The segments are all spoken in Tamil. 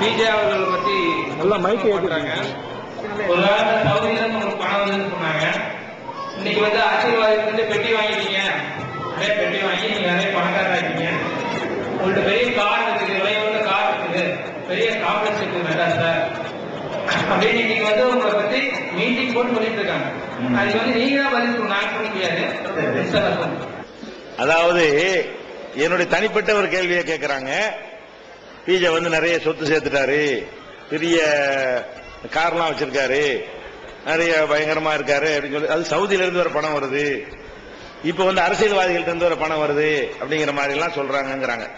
பிஜே அவர்களை பத்தி நல்லா மைக்கு பண்றாங்க ஒரு காலத்துல சவுதியில இருந்து உங்களுக்கு பணம் வந்து சொன்னாங்க இன்னைக்கு வந்து வந்து பெட்டி வாங்கிட்டீங்க. நிறைய பெட்டி வாங்கி நீங்க நிறைய பணக்காரர் ஆகிட்டீங்க உங்கள்ட்ட பெரிய கார் இருக்குது விலை உள்ள கார் இருக்குது. பெரிய காம்ப்ளெக்ஸ் இருக்குது மெட்ராஸ்ல அப்படின்னு இன்னைக்கு வந்து உங்களை பத்தி மீட்டிங் போட்டு சொல்லிட்டு இருக்காங்க. அதுக்கு வந்து நீங்க தான் பதில் சொல்லணும் நான் சொல்ல முடியாது. அதாவது என்னுடைய தனிப்பட்ட ஒரு கேள்வியை கேட்கறாங்க பிஜே வந்து நிறைய சொத்து சேர்த்துட்டாரு. பெரிய கார்லாம் வச்சிருக்காரு. நிறைய பயங்கரமா இருக்காரு அப்படின்னு சொல்லி அது சவுதியில இருந்து வர பணம் வருது. இப்ப வந்து அரசியல்வாதிகள்ட்ட இருந்து வர பணம் வருது அப்படிங்கிற மாதிரி எல்லாம் சொல்றாங்கிறாங்க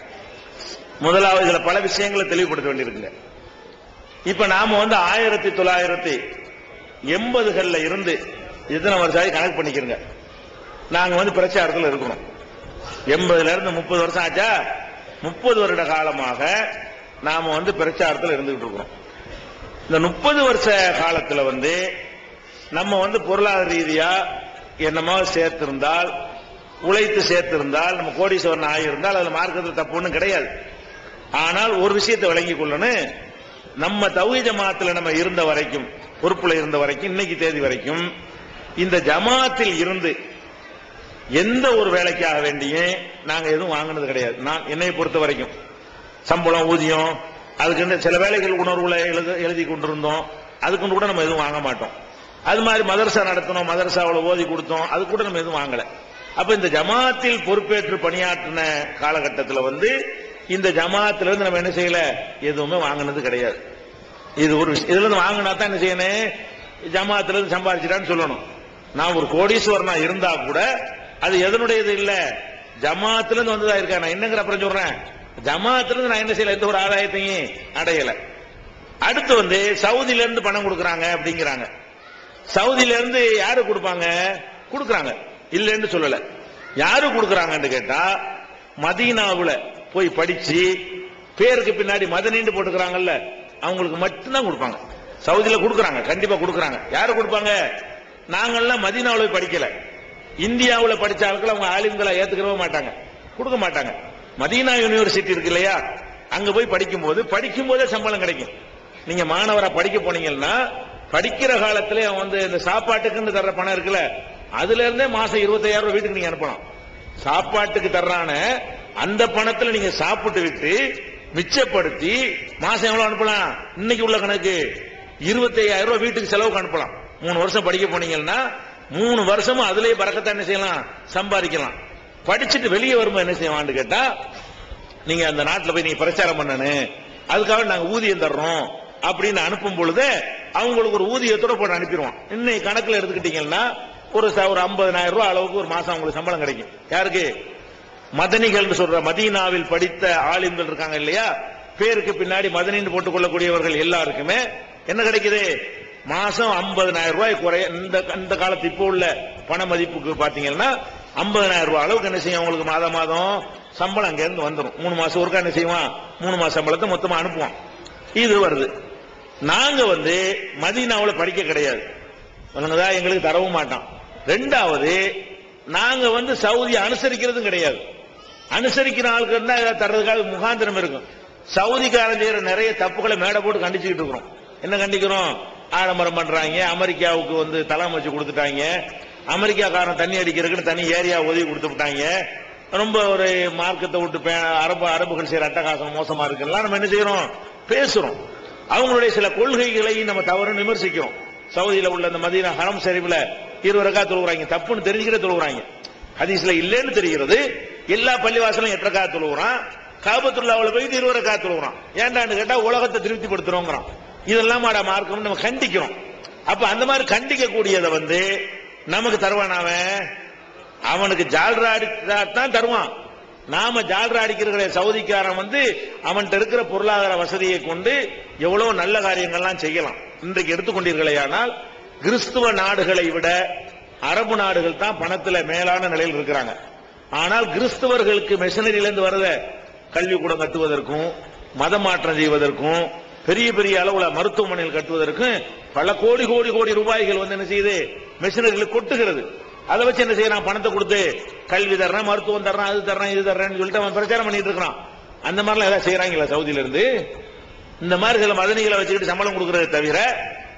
முதலாவது இதுல பல விஷயங்களை தெளிவுபடுத்த வேண்டியிருக்குங்க. இப்ப நாம வந்து ஆயிரத்தி தொள்ளாயிரத்தி எண்பதுகள்ல இருந்து எத்தனை வருஷம் கணக்கு பண்ணிக்கிறங்க? நாங்க வந்து பிரச்சாரத்தில் இருக்கணும். எண்பதுல இருந்து முப்பது வருஷம் ஆச்சா? முப்பது வருட காலமாக நாம வந்து பிரச்சாரத்தில் இருந்துகிட்டு இருக்கிறோம். இந்த முப்பது வருஷ காலத்துல வந்து நம்ம வந்து பொருளாதார ரீதியா என்னமோ சேர்த்திருந்தால் உழைத்து சேர்த்திருந்தால் நம்ம கோடீஸ்வரன் ஆகியிருந்தால் அதுல மார்க்கத்தில் தப்பு ஒன்றும் கிடையாது. ஆனால் ஒரு விஷயத்தை விளங்கிக் கொள்ளணும். நம்ம தௌஹி ஜமாத்தில் நம்ம இருந்த வரைக்கும் பொறுப்புல இருந்த வரைக்கும் இன்னைக்கு தேதி வரைக்கும் இந்த ஜமாத்தில் இருந்து எந்த ஒரு வேலைக்காக வேண்டியும் நாங்க எதுவும் வாங்கினது கிடையாது. நான் என்னை பொறுத்த வரைக்கும். சம்பளம் ஊதியம் அதுக்கு சில வேலைகள் உணர்வுகளை எழுத எழுதி கொண்டிருந்தோம். அதுக்கு கூட நம்ம எதுவும் வாங்க மாட்டோம். அது மாதிரி மதரசா நடத்தணும் மதரசாவில் ஓதி கொடுத்தோம். அது கூட நம்ம எதுவும் வாங்கலை. அப்ப இந்த ஜமாத்தில் பொறுப்பேற்று பணியாற்றின காலகட்டத்தில் வந்து இந்த ஜமாத்துல இருந்து நம்ம என்ன செய்யல? எதுவுமே வாங்கினது கிடையாது. இது ஒரு விஷயம். இதுல இருந்து வாங்கினா தான் என்ன செய்யணும்? ஜமாத்துல இருந்து சம்பாதிச்சிட்டான்னு சொல்லணும். நான் ஒரு கோடீஸ்வரனா இருந்தா கூட அது எதனுடையது இல்ல? ஜமாத்துல இருந்து வந்ததா இருக்கா? நான் என்னங்கிற அப்புறம் சொல்றேன். ஜமாத்துல இருந்து நான் என்ன செய்யல? எந்த ஒரு ஆதாயத்தையும் அடையல. அடுத்து வந்து சவுதியில இருந்து பணம் கொடுக்கறாங்க அப்படிங்கிறாங்க. சவுதியில இருந்து யாரு கொடுப்பாங்க? கொடுக்கறாங்க. இல்லைன்னு சொல்லல. யாரு கொடுக்கறாங்கன்னு கேட்டா மதீனாவுல போய் படிச்சு பேருக்கு பின்னாடி மதனின்னு போட்டுக்கிறாங்கல்ல அவங்களுக்கு மட்டும்தான் கொடுப்பாங்க. சவுதியில கொடுக்கறாங்க. கண்டிப்பா கொடுக்கறாங்க. யாரு கொடுப்பாங்க? நாங்கள்லாம் மதீனாவில் படிக்கல. இந்தியாவில் படிச்ச ஆட்கள் அவங்க ஆலிம்களை ஏத்துக்கவே மாட்டாங்க. கொடுக்க மாட்டாங்க. மதீனா யூனிவர்சிட்டி இருக்கு இல்லையா? அங்க போய் படிக்கும் போது படிக்கும் போதே சம்பளம் கிடைக்கும். நீங்க மாணவரா படிக்க போனீங்கன்னா படிக்கிற காலத்துல அவன் வந்து இந்த சாப்பாட்டுக்குன்னு தர்ற பணம் இருக்குல்ல அதுல இருந்தே மாசம் இருபத்தாயிரம் ரூபாய் வீட்டுக்கு நீங்க அனுப்பலாம். சாப்பாட்டுக்கு தர்றான அந்த பணத்துல நீங்க சாப்பிட்டு விட்டு மிச்சப்படுத்தி மாசம் எவ்வளவு அனுப்பலாம்? இன்னைக்கு உள்ள கணக்கு. இருபத்தையாயிரம் ரூபாய் வீட்டுக்கு செலவுக்கு அனுப்பலாம். மூணு வருஷம் படிக்க போனீங்கன்னா மூணு வருஷமும் அதுலயே பறக்கத்தை என்ன செய்யலாம்? சம்பாதிக்கலாம். படிச்சுட்டு வெளியே வரும்போது என்ன செய்வான்னு கேட்டா நீங்க அந்த நாட்டில் போய் நீங்க பிரச்சாரம் பண்ணணும் அதுக்காக நாங்க ஊதியம் தர்றோம் அப்படின்னு அனுப்பும் பொழுது அவங்களுக்கு ஒரு ஊதியத்தோட போட்டு அனுப்பிடுவோம். இன்னைக்கு கணக்குல எடுத்துக்கிட்டீங்கன்னா ஒரு ச- ஒரு ஐம்பதனாயிரம் ரூபாய் அளவுக்கு ஒரு மாசம் அவங்களுக்கு சம்பளம் கிடைக்கும். யாருக்கு? மதனிகள் சொல்ற மதீனாவில் படித்த ஆலிம்கள் இருக்காங்க இல்லையா? பேருக்கு பின்னாடி மதனின்னு போட்டுக் கொள்ளக்கூடியவர்கள் எல்லாருக்குமே என்ன கிடைக்குது? மாசம் 50000 ரூபாய் குறைய இந்த இந்த காலத்து இப்போ உள்ள பண மதிப்புக்கு பாத்தீங்கன்னா 50000 ரூபாய் அளவுக்கு என்ன செய்யும் அவங்களுக்கு மாதம் மாதம் சம்பளம் அங்க இருந்து வந்துடும் மூணு மாசம் ஒருக்கா என்ன செய்வான்? மூணு மாசம் சம்பளத்தை மொத்தமா அனுப்புவான். இது வருது. நாங்க வந்து மதினாவில் படிக்க கிடையாது. தான் எங்களுக்கு தரவும் மாட்டான். ரெண்டாவது நாங்க வந்து சவுதி அனுசரிக்கிறதும் கிடையாது. அனுசரிக்கிற ஆளுக்கு இருந்தா ஏதாவது தர்றதுக்காக முகாந்திரம் இருக்கும். சவுதிக்காரன் செய்யற நிறைய தப்புகளை மேடை போட்டு கண்டிச்சுக்கிட்டு இருக்கிறோம். என்ன கண்டிக்கிறோம்? ஆடம்பரம் பண்றாங்க. அமெரிக்காவுக்கு வந்து தலாம் வச்சு கொடுத்துட்டாங்க. அமெரிக்காக்காரன் தண்ணி அடிக்கிறதுக்குன்னு தனி ஏரியா உதவி கொடுத்து விட்டாங்க. ரொம்ப ஒரு மார்க்கத்தை விட்டு பே- அரபு அரபுகள் செய்யற அட்டகாசம் மோசமா இருக்குல்லாம் நம்ம என்ன செய்யறோம்? பேசுறோம். அவங்களுடைய சில கொள்கைகளையும் நம்ம தவறு விமர்சிக்கிறோம். சவுதியில உள்ள அந்த மதியம் ஹரம் சரிவில் இருபது தொழுகிறாங்க தப்புன்னு தெரிஞ்சுக்கிட்டே தொழுகிறாங்க ஹதீஸ்ல இல்லைன்னு தெரிகிறது. எல்லா பள்ளிவாசலும் எட்டரக்கா தொழுகிறான் காபத்துள்ளாவில் போயிட்டு இருபது தொழுகிறான் ஏன்டான்னு கேட்டா உலகத்தை திருப்திப்படுத்துறோங்கிறான். இதெல்லாம் மாட மார்க்கம் நம்ம கண்டிக்கிறோம். அப்ப அந்த மாதிரி கண்டிக்க கூடியதை வந்து நமக்கு தருவான் அவன். அவனுக்கு ஜால்ரா அடித்தா தான் தருவான். நாம ஜால்ரா அடிக்கிற சவுதிக்காரன் வந்து அவன்கிட்ட இருக்கிற பொருளாதார வசதியை கொண்டு எவ்வளவு நல்ல காரியங்கள்லாம் செய்யலாம். இன்றைக்கு எடுத்துக்கொண்டீர்களேயானால் கிறிஸ்துவ நாடுகளை விட அரபு நாடுகள் தான் பணத்துல மேலான நிலையில் இருக்கிறாங்க. ஆனால் கிறிஸ்தவர்களுக்கு மெஷினரியில இருந்து கல்வி கல்விக்கூடம் கட்டுவதற்கும் மதமாற்றம் செய்வதற்கும் பெரிய பெரிய அளவுல மருத்துவமனைகள் கட்டுவதற்கும் பல கோடி கோடி கோடி ரூபாய்கள் வந்து என்ன செய்யுது? மிஷினரிகளுக்கு கொட்டுகிறது. அதை வச்சு என்ன செய்யறான்? பணத்தை கொடுத்து கல்வி தர்றேன் மருத்துவம் தர்றேன் அது தர்றேன் இது தர்றேன்னு சொல்லிட்டு அவன் பிரச்சாரம் பண்ணிட்டு இருக்கிறான். அந்த மாதிரிலாம் ஏதாவது செய்யறாங்களா சவுதியில இருந்து இந்த மாதிரி சில மதனிகளை வச்சுக்கிட்டு சம்பளம் கொடுக்கறதை தவிர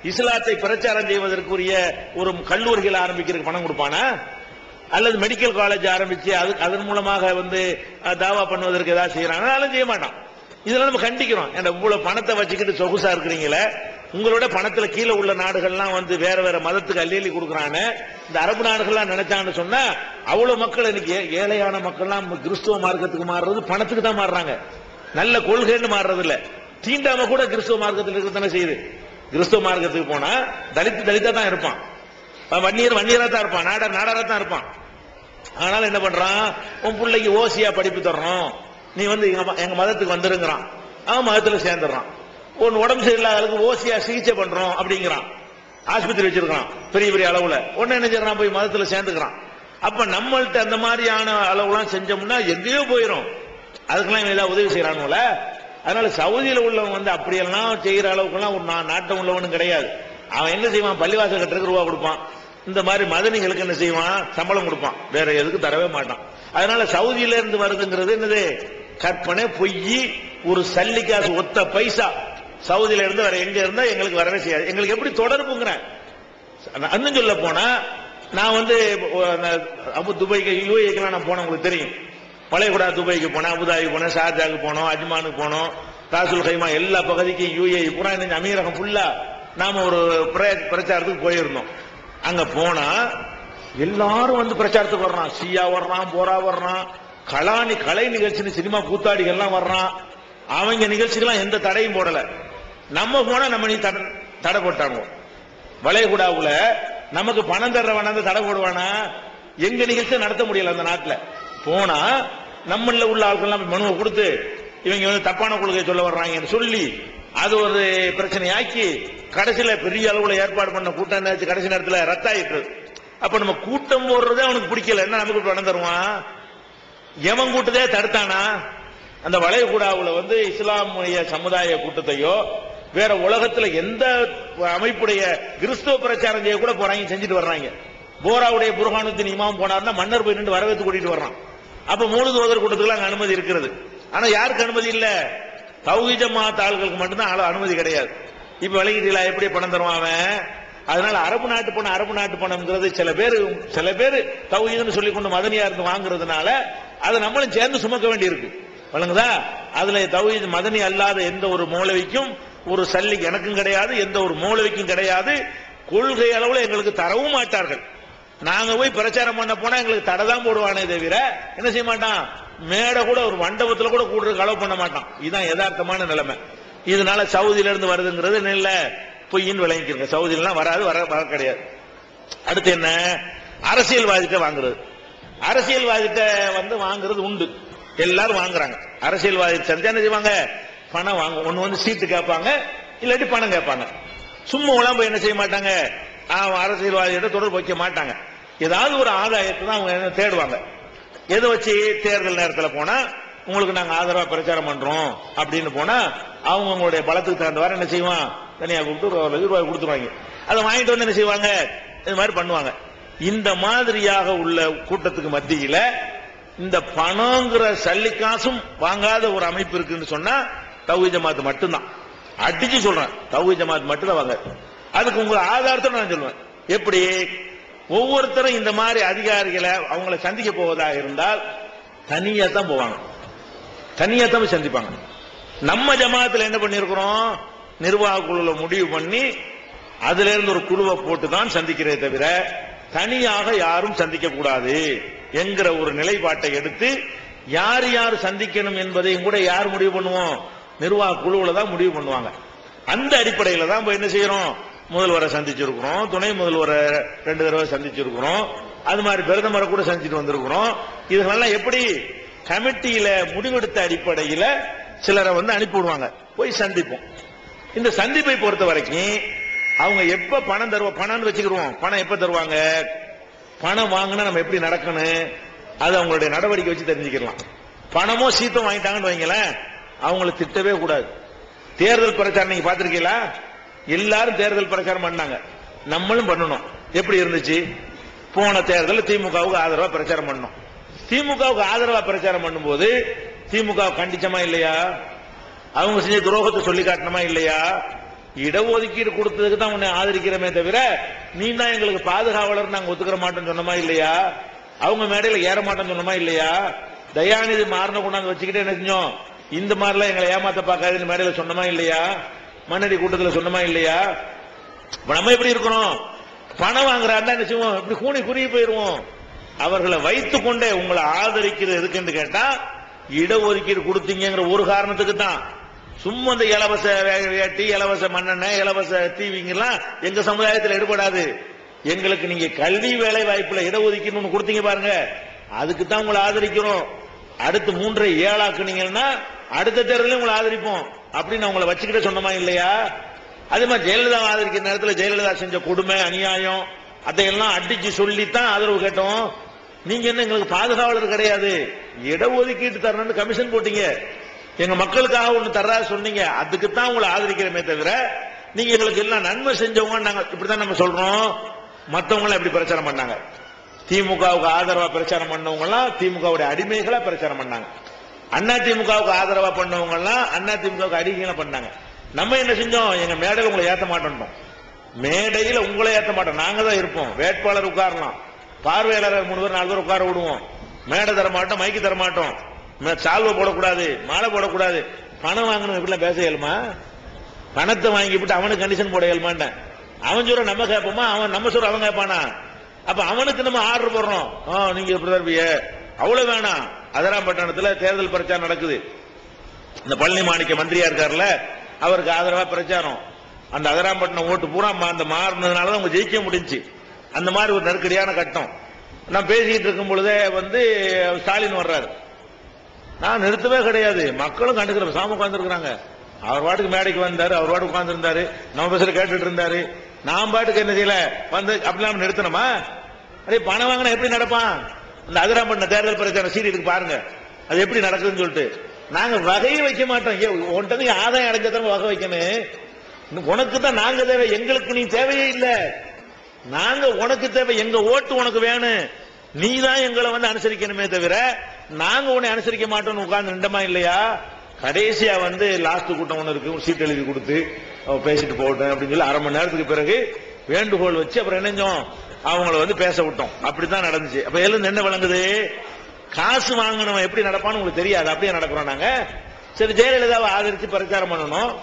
இஸ்லாத்தை பிரச்சாரம் செய்வதற்குரிய ஒரு கல்லூரிகள் ஆரம்பிக்கிறதுக்கு பணம் கொடுப்பானா? அல்லது மெடிக்கல் காலேஜ் ஆரம்பிச்சு அது அதன் மூலமாக வந்து தாவா பண்ணுவதற்கு ஏதாவது செய்யறாங்க அதெல்லாம் செய்ய மாட்டான். இதெல்லாம் நம்ம கண்டிக்கிறோம். ஏன்னா இவ்வளவு பணத்தை வச்சுக்கிட்டு சொகுசா இருக்கிறீங்களே? உங்களோட பணத்துல கீழே உள்ள நாடுகள்லாம் வந்து வேற வேற மதத்துக்கு அள்ளி அள்ளி கொடுக்குறான்னு இந்த அரபு நாடுகள்லாம் நினைச்சான்னு சொன்னா அவ்வளவு மக்கள் இன்னைக்கு ஏழையான மக்கள்லாம் கிறிஸ்துவ மார்க்கத்துக்கு மாறுறது பணத்துக்கு தான் மாறுறாங்க. நல்ல கொள்கைன்னு மாறுறது இல்ல தீண்டாம கூட கிறிஸ்துவ மார்க்கத்தில் இருக்கத்தானே செய்யுது. கிறிஸ்துவ மார்க்கத்துக்கு போனா தலித்து தலித்தா தான் இருப்பான். வன்னியர் வன்னியரா தான் இருப்பான். நாடா நாடாரா தான் இருப்பான். ஆனாலும் என்ன பண்றான்? உன் பிள்ளைக்கு ஓசியா படிப்பு தர்றோம். நீ வந்து எங்க மதத்துக்கு வந்துருங்கிறான். அவன் மதத்துல சேர்ந்துடுறான். உன் உடம்பு சரியில்லாத அளவுக்கு ஓசியா சிகிச்சை பண்றோம் அப்படிங்கிறான். ஆஸ்பத்திரி வச்சிருக்கான் பெரிய பெரிய அளவுல. உன்ன என்ன செய்யறான் போய் மதத்துல சேர்ந்துக்கிறான். அப்ப நம்மள்ட்ட அந்த மாதிரியான அளவுலாம் செஞ்சோம்னா எங்கேயோ போயிடும் அதுக்கெல்லாம் இவன் ஏதாவது உதவி செய்யறானுல அதனால சவுதியில உள்ளவன் வந்து அப்படியெல்லாம் செய்யற அளவுக்குலாம் ஒரு நா- நாட்டம் உள்ளவனும் கிடையாது. அவன் என்ன செய்வான்? பள்ளிவாசல் கட்டுறதுக்கு ரூபா கொடுப்பான். இந்த மாதிரி மதனிகளுக்கு என்ன செய்வான்? சம்பளம் கொடுப்பான். வேற எதுக்கு தரவே மாட்டான். அதனால சவுதியில இருந்து வருதுங்கிறது என்னது? கற்பனை பொய் ஒரு சல்லி காசு ஒத்த பைசா. சவுதியில இருந்து வேற எங்க இருந்தா எங்களுக்கு வரவே செய்யாது. எங்களுக்கு எப்படி தொடர்புங்கிறேன் அண்ணன் சொல்ல போனா நான் வந்து அந்த அபு துபாய்க்கு யூஏக்கெல்லாம் நான் போனேன் உங்களுக்கு தெரியும். பழையகுடா துபாய்க்கு போனேன் அபுதாபி போனேன் ஷார்ஜாக்கு போனோம் அஜ்மானுக்கு போனோம் ராசுல் கைமா எல்லா பகுதிக்கும் யூஏ பூரா இந்த அமீரகம் ஃபுல்லா நாம ஒரு பிரச்சாரத்துக்கு போயிருந்தோம். அங்க போனா எல்லாரும் வந்து பிரச்சாரத்துக்கு வர்றான். சியா வர்றான் போரா வர்றான். கலாணி கலை நிகழ்ச்சி சினிமா கூத்தாடிகள்லாம் வர்றான். அவங்க நிகழ்ச்சிக்கெல்லாம் எந்த தடையும் போடல. நம்ம போனா நம்ம நீ தடை தடை போட்டாங்க. வளைகுடாவுல நமக்கு பணம் தர்றவன தடை போடுவானா? எங்க நிகழ்ச்சியை நடத்த முடியல அந்த நாட்டில். போனா நம்மள உள்ள ஆட்கள்லாம் மனுவை கொடுத்து இவங்க வந்து தப்பான கொள்கை சொல்ல வர்றாங்கன்னு சொல்லி அது ஒரு பிரச்சனையாக்கி கடைசியில பெரிய அளவுல ஏற்பாடு பண்ண கூட்டம் கடைசி நேரத்தில் ரத்தாயிட்டு அப்ப நம்ம கூட்டம் போடுறதே அவனுக்கு பிடிக்கல. என்ன நமக்கு பணம் தருவான்? எவன் கூட்டத்தையே தடுத்தானா? அந்த வளைகுடாவுல வந்து இஸ்லாமிய சமுதாய கூட்டத்தையோ வேற உலகத்துல எந்த அமைப்புடைய கிறிஸ்துவ பிரச்சாரம் செய்ய கூட போறாங்க செஞ்சுட்டு வர்றாங்க. போராவுடைய புர்ஹானுத்தின் இமாம் போனார்னா மன்னர் போய் நின்று வரவேற்று கூட்டிட்டு வர்றான். அப்ப மூணு தோதர் கூட்டத்துக்கு அங்க அனுமதி இருக்கிறது. ஆனா யாருக்கு அனுமதி இல்ல? தௌஹீஜ மாத்த ஆள்களுக்கு மட்டும்தான் ஆளு- அனுமதி கிடையாது. இப்ப வழங்கிட்டீங்களா எப்படி பணம் தருவான் அவன்? அதனால அரபு நாட்டு பணம் அரபு நாட்டு பணம்ங்கிறது சில பேர் சில பேர் தௌஹீதுன்னு சொல்லி கொண்டு மதனியா இருந்து வாங்குறதுனால அதை நம்மளும் சேர்ந்து சுமக்க வேண்டியிருக்கு. வழங்குதா அதுல தௌஹீத் மதனி அல்லாத எந்த ஒரு மூலவிக்கும் ஒரு சல்லி எனக்கும் கிடையாது எந்த ஒரு மூலவிக்கும் கிடையாது. கொள்கை அளவுல எங்களுக்கு தரவும் மாட்டார்கள். நாங்க போய் பிரச்சாரம் பண்ண போனா எங்களுக்கு தடை தான் போடுவானே தவிர என்ன செய்ய மாட்டான்? மேடை கூட ஒரு மண்டபத்துல கூட கூடுறதுக்கு அளவு பண்ண மாட்டான். இதுதான் யதார்த்தமான நிலைமை. இதனால சவுதியில இருந்து வருதுங்கிறது இல்ல? பொய்யின்னு விளங்கிக்கிறங்க சவுதியிலாம் வராது வர வர கிடையாது. அடுத்து என்ன? அரசியல்வாதிட்ட வாங்குறது. அரசியல்வாதிகிட்ட வந்து வாங்குறது உண்டு. எல்லாரும் வாங்குறாங்க. அரசியல்வாதி செஞ்சா என்ன செய்வாங்க? பணம் வாங்க ஒன்று வந்து சீட்டு கேட்பாங்க இல்லாட்டி பணம் கேட்பாங்க. சும்மா உலாம் போய் என்ன செய்ய மாட்டாங்க? அரசியல்வாதிகிட்ட தொடர்பு வைக்க மாட்டாங்க. ஏதாவது ஒரு ஆதாயத்தை தான் அவங்க என்ன தேடுவாங்க. எதை வச்சு தேர்தல் நேரத்தில் போனா உங்களுக்கு நாங்கள் ஆதரவாக பிரச்சாரம் பண்றோம் அப்படின்னு போனா அவங்க உங்களுடைய பலத்துக்கு தகுந்தவாறு என்ன செய்வான்? தனியாக கூப்பிட்டு ஒரு ரூபாய் கொடுத்துருவாங்க. அதை வாங்கிட்டு வந்து என்ன செய்வாங்க? இது மாதிரி பண்ணுவாங்க. இந்த மாதிரியாக உள்ள கூட்டத்துக்கு மத்தியில இந்த பணங்கிற சல்லி காசும் வாங்காத ஒரு அமைப்பு இருக்குன்னு சொன்னா தௌஹீத் ஜமாத் மட்டும்தான். அடிச்சு சொல்றேன் தௌஹீத் ஜமாத் மட்டும் தான் வாங்க. அதுக்கு உங்க ஆதாரத்தை நான் சொல்லுவேன் எப்படி? ஒவ்வொருத்தரும் இந்த மாதிரி அதிகாரிகளை அவங்கள சந்திக்க போவதாக இருந்தால் தனியா தான் போவாங்க. தனியா தான் சந்திப்பாங்க. நம்ம ஜமாத்துல என்ன பண்ணிருக்கிறோம் நிர்வாக குழுல முடிவு பண்ணி அதுல இருந்து ஒரு குழுவை போட்டு தான் சந்திக்கிறதே தவிர தனியாக யாரும் சந்திக்க கூடாது என்கிற ஒரு நிலைப்பாட்டை எடுத்து யார் யார் சந்திக்கணும் என்பதையும் கூட யார் முடிவு பண்ணுவோம்? நிர்வாக குழுவில் தான் முடிவு பண்ணுவாங்க. அந்த அடிப்படையில் தான் இப்போ என்ன செய்யறோம்? முதல்வரை சந்திச்சிருக்கிறோம். துணை முதல்வரை ரெண்டு தடவை சந்திச்சிருக்கிறோம். அது மாதிரி பிரதமரை கூட சந்திச்சுட்டு வந்திருக்கிறோம். இதெல்லாம் எப்படி? கமிட்டியில முடிவெடுத்த அடிப்படையில சிலரை வந்து அனுப்பி விடுவாங்க. போய் சந்திப்போம். இந்த சந்திப்பை பொறுத்த வரைக்கும் அவங்க எப்ப பணம் தருவோம் பணம்னு வச்சுக்கிருவோம் பணம் எப்ப தருவாங்க? பணம் வாங்கினா நம்ம எப்படி நடக்கணும்? அது அவங்களுடைய நடவடிக்கை வச்சு தெரிஞ்சுக்கலாம் பணமோ சீத்தம் வாங்கிட்டாங்கன்னு வைங்களேன் அவங்கள திட்டவே கூடாது. தேர்தல் பிரச்சாரம் நீங்க பாத்திருக்கீங்களா எல்லாரும் தேர்தல் பிரச்சாரம் பண்ணாங்க. நம்மளும் பண்ணணும். எப்படி இருந்துச்சு? போன தேர்தல் திமுகவுக்கு ஆதரவா பிரச்சாரம் பண்ணோம். திமுகவுக்கு ஆதரவா பிரச்சாரம் பண்ணும்போது திமுக கண்டிச்சமா இல்லையா? அவங்க செஞ்ச துரோகத்தை சொல்லி காட்டணுமா இல்லையா? இடஒதுக்கீடு கொடுத்ததுக்கு தான் உன்னை ஆதரிக்கிறமே தவிர நீ தான் எங்களுக்கு பாதுகாவலர் நாங்க ஒத்துக்கிற மாட்டோம்னு சொன்னோமா இல்லையா? அவங்க மேடையில ஏற மாட்டோம்னு சொன்னோமா இல்லையா? தயாநிதி மாறின கொண்டாந்து வச்சுக்கிட்டே என்ன செஞ்சோம்? இந்த மாதிரிலாம் எங்களை ஏமாத்த பார்க்காதுன்னு மேடையில சொன்னோமா இல்லையா? மன்னடி கூட்டத்துல சொன்னோமா இல்லையா? நம்ம எப்படி இருக்கிறோம் பணம் வாங்குறாண்டா என்ன செய்வோம்? இப்படி கூணி குறுகி போயிருவோம் அவர்களை வைத்துக் கொண்டே உங்களை ஆதரிக்கிறது எதுக்குன்னு கேட்டா இடஒதுக்கீடு கொடுத்தீங்கிற ஒரு காரணத்துக்கு தான். சும்மா இந்த இலவச வேட்டி இலவச மண்ணெண்ணெய் இலவச தீவிங்கெல்லாம் எங்க சமுதாயத்தில் ஈடுபடாது எங்களுக்கு நீங்க கல்வி வேலை வாய்ப்புல இடஒதுக்கீடு கொடுத்தீங்க பாருங்க. அதுக்கு தான் உங்களை ஆதரிக்கிறோம். அடுத்து மூன்றை ஏழாக்குனீங்கன்னா அடுத்த தேர்தலையும் உங்களை ஆதரிப்போம். அப்படின்னு உங்களை வச்சுக்கிட்ட சொன்னமா இல்லையா? அதே மாதிரி ஜெயலலிதா ஆதரிக்கிற நேரத்தில் ஜெயலலிதா செஞ்ச கொடுமை அநியாயம் அதையெல்லாம் அடிச்சு சொல்லித்தான் ஆதரவு கேட்டோம். நீங்க என்ன எங்களுக்கு பாதுகாவலர் கிடையாது. இடஒதுக்கீட்டு தரணும்னு கமிஷன் போட்டீங்க. எங்க மக்களுக்காக ஒண்ணு தர்றா சொன்னீங்க அதுக்கு தான் உங்களை ஆதரிக்கிறமே தவிர நீங்க எங்களுக்கு எல்லாம் நன்மை செஞ்சவங்க நாங்க இப்படிதான் நம்ம சொல்றோம். மத்தவங்க எப்படி பிரச்சாரம் பண்ணாங்க? திமுகவுக்கு ஆதரவா பிரச்சாரம் பண்ணவங்க எல்லாம் திமுகவுடைய அடிமைகளா பிரச்சாரம் பண்ணாங்க. அண்ணா திமுகவுக்கு ஆதரவா பண்ணவங்க எல்லாம் அண்ணா திமுகவுக்கு அடிமைகளை பண்ணாங்க. நம்ம என்ன செஞ்சோம்? எங்க மேடையில் உங்களை ஏத்த மாட்டோம் மேடையில் உங்களை ஏத்த மாட்டோம். நாங்க தான் இருப்போம். வேட்பாளர் உட்காரலாம். பார்வையாளர் மூணு பேர் நாலு பேர் உட்கார விடுவோம். மேடை தர மாட்டோம் மைக்கு தர மாட்டோம் சால்வை போடக்கூடாது மாலை போடக்கூடாது. பணம் வாங்கணும் இப்படிலாம் பேச இயலுமா? பணத்தை வாங்கி விட்டு அவனுக்கு கண்டிஷன் போட இயலுமாண்டேன் அவன் சொல்ற நம்ம கேட்போமா? அவன் நம்ம சொல்ற அவன் கேட்பானா? அப்ப அவனுக்கு நம்ம ஆர்டர் போடுறோம். ஆ, நீங்க இப்படிதான் இருப்பீங்க. அவ்வளவு வேணாம். அதராம்பட்டினத்துல தேர்தல் பிரச்சாரம் நடக்குது. இந்த பழனி மாணிக்க மந்திரியா இருக்காருல்ல அவருக்கு ஆதரவா பிரச்சாரம். அந்த அதராம்பட்டினம் ஓட்டு பூரா மா- அந்த மாறினதுனால தான் ஜெயிக்க முடிஞ்சுச்சு அந்த மாதிரி ஒரு நெருக்கடியான கட்டம். நான் பேசிக்கிட்டு இருக்கும் பொழுதே வந்து ஸ்டாலின் வர்றாரு. நான் நிறுத்தவே கிடையாது. மக்களும் கண்டுக்கிற சாம உட்காந்துருக்காங்க அவர் பாட்டுக்கு மேடைக்கு வந்தாரு அவர் பாட்டு உட்காந்துருந்தாரு நம்ம பேசுற கேட்டுட்டு இருந்தாரு. நான் பாட்டுக்கு என்ன செய்யல? வந்து அப்படிலாம் நிறுத்தணுமா? அதே பணம் வாங்கினா எப்படி நடப்பான்? இந்த பண்ண தேர்தல் பிரச்சாரம் சீரியலுக்கு பாருங்க. அது எப்படி நடக்குதுன்னு சொல்லிட்டு. நாங்க வகையை வைக்க மாட்டோம். உன்ட்டு ஆதாயம் அடைஞ்சதான் வகை வைக்கணும்? உனக்கு தான் நாங்க தேவை எங்களுக்கு நீ தேவையே இல்லை. நாங்க உனக்கு தேவை எங்க ஓட்டு உனக்கு வேணும். நீ தான் எங்களை வந்து அனுசரிக்கணுமே தவிர நாங்க உன்னை அனுசரிக்க மாட்டோம்னு உட்கார்ந்து நின்றமா இல்லையா? கடைசியா வந்து லாஸ்ட் கூட்டம் ஒண்ணு இருக்கு. சீட் எழுதி கொடுத்து பேசிட்டு போகட்டும் அப்படின்னு சொல்லி அரை மணி நேரத்துக்கு பிறகு வேண்டுகோள் வச்சு அப்புறம் என்னஞ்சோம் அவங்கள வந்து பேச விட்டோம். அப்படித்தான் நடந்துச்சு. அப்ப எழுந்து என்ன விளங்குது. காசு வாங்கினவன் எப்படி நடப்பான்னு உங்களுக்கு தெரியாது. அப்படியே நடக்கிறோம் நாங்க. சரி ஜெயலலிதாவை ஆதரிச்சு பிரச்சாரம் பண்ணணும்.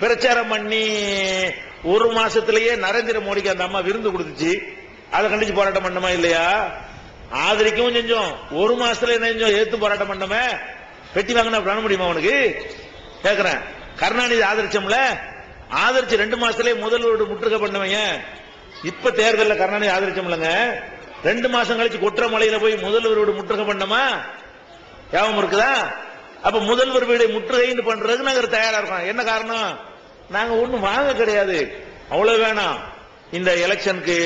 பிரச்சாரம் பண்ணி ஒரு மாசத்திலேயே நரேந்திர மோடிக்கு அந்த அம்மா விருந்து கொடுத்துச்சு. அதை கண்டிச்சு போராட்டம் பண்ணமா இல்லையா? ஆதரிக்கவும் செஞ்சோம். ஒரு மாசத்துல என்ன செஞ்சோம்? ஏத்து போராட்டம் பண்ணமே. பெட்டி வாங்கினா பண்ண முடியுமா உனக்கு? கேக்குறேன். கருணாநிதி ஆதரிச்சோம்ல? ஆதரிச்சு ரெண்டு மாசத்துலயே முதல்வரோடு முற்றுகை பண்ணவங்க இப்ப தேர்தலில் கருணாநிதி ஆதரிச்சோம்லங்க. ரெண்டு மாசம் கழிச்சு குற்றமலையில போய் முதல்வரோடு முற்றுகை பண்ணோமா? ஞாபகம் இருக்குதா? அப்ப முதல்வர் வீடு முற்றுகைன்னு பண்றதுக்கு நாங்க தயாரா இருக்கோம். என்ன காரணம்? நாங்க ஒண்ணும் வாங்க கிடையாது. அவ்வளவு வேணாம். இந்த எலெக்ஷனுக்கு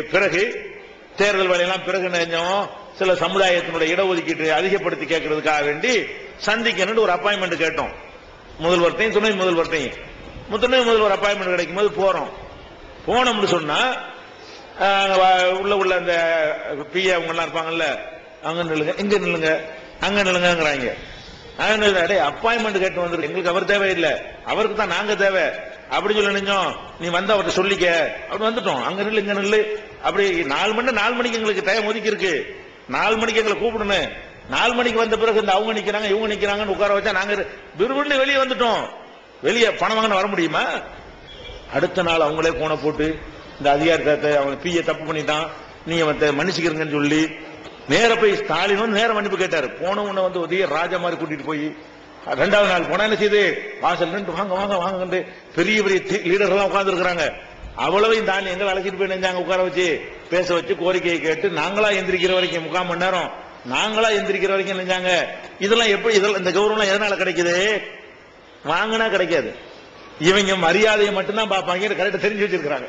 பிறகு தேர்தல் வேலையெல்லாம் பிறகு நினைஞ்சோம் சில சமுதாயத்தினுடைய இடஒதுக்கீட்டை அதிகப்படுத்தி கேட்கறதுக்காக வேண்டி சந்திக்கணும்னு ஒரு அப்பாயின்மெண்ட் கேட்டோம். முதல்வர்த்தையும் துணை முதல்வர்த்தையும் துணை முதல்வர் அப்பாயின்மெண்ட் கிடைக்கும் போது போறோம். போனோம்னு சொன்னா அங்கே உள்ள உள்ள அந்த பிஏ அவங்க எல்லாம் இருப்பாங்கல்ல அங்க நில்லுங்க இங்க நில்லுங்க அங்க நில்லுங்கிறாங்க அப்பாயின்மெண்ட் கேட்டு வந்துருக்கு. எங்களுக்கு அவர் தேவையில்லை. அவருக்கு தான் நாங்க தேவை. அப்படின்னு சொல்லி நினைஞ்சோம் நீ வந்து அவர்கிட்ட சொல்லிக்க. அப்படி வந்துட்டோம். அங்க நில்லு இங்க நில்லு. அப்படி நாலு மணி நாலு மணிக்கு எங்களுக்கு டைம் ஒதுக்கி இருக்கு நாலு மணிக்கு எங்களை கூப்பிடணும். நாலு மணிக்கு வந்த பிறகு இந்த அவங்க நிக்கிறாங்க இவங்க நிக்கிறாங்கன்னு உட்கார வச்சா நாங்க விறுவிறுன்னு வெளியே வந்துட்டோம். வெளியே பணம் வாங்கின வர முடியுமா? அடுத்த நாள் அவங்களே கோணை போட்டு இந்த அதிகாரத்தை அவங்க பிஏ தப்பு பண்ணிட்டான். நீங்க வந்து மன்னிச்சுக்கிறீங்கன்னு சொல்லி நேர போய் ஸ்டாலின் வந்து நேர மன்னிப்பு கேட்டாரு. போன உன்னை வந்து உதய ராஜா மாதிரி கூட்டிட்டு போய் ரெண்டாவது நாள் போனா என்ன செய்யுது வாசல் நின்று வாங்க வாங்க வாங்க பெரிய பெரிய லீடர் எல்லாம் உட்கார்ந்து இருக்கிறாங்க அவ்வளவையும் தாண்டி எங்களை அழைச்சிட்டு போய் நினைஞ்சாங்க உட்கார வச்சு? பேச வச்சு கோரிக்கையை கேட்டு நாங்களா எந்திரிக்கிற வரைக்கும் முக்கால் மணி நேரம் நாங்களா எந்திரிக்கிற வரைக்கும் நெஞ்சாங்க இதெல்லாம் எப்படி இதெல்லாம் இந்த கௌரவம் எதனால கிடைக்குது? வாங்கினா கிடைக்காது. இவங்க மரியாதையை மட்டும்தான் பார்ப்பாங்க கரெக்டா தெரிஞ்சு வச்சிருக்கிறாங்க.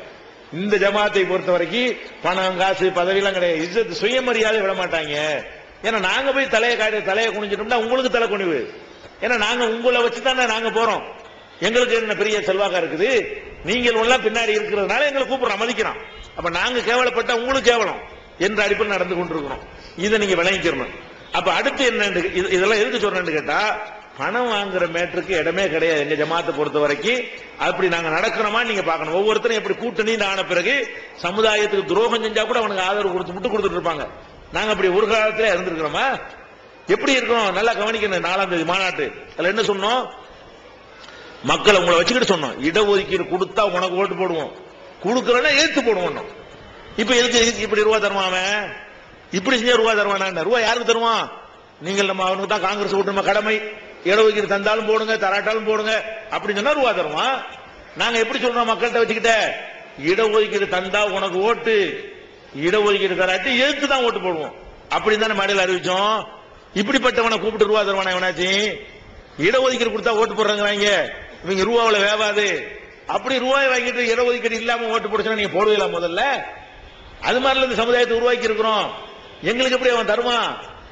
இந்த ஜமாத்தை பொறுத்த வரைக்கும் பணம் காசு பதவியெல்லாம் கிடையாது. இzzத் சுயமரியாதை விட மாட்டாங்க ஏன்னா நாங்க போய் தலையை காட்டி தலையை குனிஞ்சிட்டோம்னா உங்களுக்கு தலை குனிவு ஏன்னா நாங்க உங்களை வச்சு தானே நாங்க போறோம். எங்களுக்கு என்ன பெரிய செல்வாக்கா இருக்குது? நீங்கள் எல்லாம் பின்னாடி இருக்கிறதுனால எங்களை கூப்பிடுறோம் மதிக்கிறோம். அப்ப நாங்க கேவலப்பட்ட உங்களுக்கு கேவலம் என்ற அடிப்பில் நடந்து கொண்டிருக்கிறோம். இதை நீங்க விளங்கிக்கிறணும் அப்ப அடுத்து என்ன இதெல்லாம் எதுக்கு சொல்றேன்னு கேட்டா பணம் வாங்குற மேட்டருக்கு இடமே கிடையாது. எங்க ஜமாத்தை பொறுத்த வரைக்கும் அப்படி நாங்க நடக்கிறோமா நீங்க பார்க்கணும். ஒவ்வொருத்தரும் எப்படி கூட்டணி ஆன பிறகு சமுதாயத்துக்கு துரோகம் செஞ்சா கூட அவனுக்கு ஆதரவு கொடுத்து மட்டும் கொடுத்துட்டு இருப்பாங்க. நாங்க அப்படி ஒரு காலத்துல இருந்திருக்கிறோமா? எப்படி இருக்கணும் நல்லா கவனிக்கணும். நாலாம் தேதி மாநாட்டு. அதுல என்ன சொன்னோம்? மக்களை உங்களை வச்சுக்கிட்டு சொன்னோம். இடஒதுக்கீடு கொடுத்தா உனக்கு ஓட்டு போடுவோம். கொடுக்கறனா ஏத்து போடுவோம் இப்ப எதுக்கு இப்படி ரூபா தருவான் அவன்? இப்படி செஞ்சா ரூபா தருவான் ரூபா யாருக்கு தருவான்? நீங்கள் நம்ம அவனுக்கு தான் காங்கிரஸ் ஓட்டு நம்ம கடமை? இடஒதுக்கீடு தந்தாலும் போடுங்க தராட்டாலும் போடுங்க. அப்படின்னு சொன்னா ரூபா தருவான். நாங்க எப்படி சொல்றோம் மக்கள்கிட்ட வச்சுக்கிட்ட? இடஒதுக்கீடு தந்தா உனக்கு ஓட்டு. இடஒதுக்கீடு தராட்டி எதுக்கு தான் ஓட்டு போடுவோம். அப்படின்னு தானே மேடையில் அறிவிச்சோம். இப்படிப்பட்டவனை கூப்பிட்டு ரூபா தருவானா எவனாச்சு இடஒதுக்கீடு கொடுத்தா ஓட்டு போடுறாங்க இவங்க? ரூபாவில் வேவாது. அப்படி ரூபாய் வாங்கிட்டு இடஒதுக்கீடு இல்லாம ஓட்டு போடுச்சுன்னா நீங்க போடுவீங்களா முதல்ல? அது மாதிரில இந்த சமுதாயத்தை உருவாக்கி இருக்கிறோம். எங்களுக்கு எப்படி அவன் தருவான்?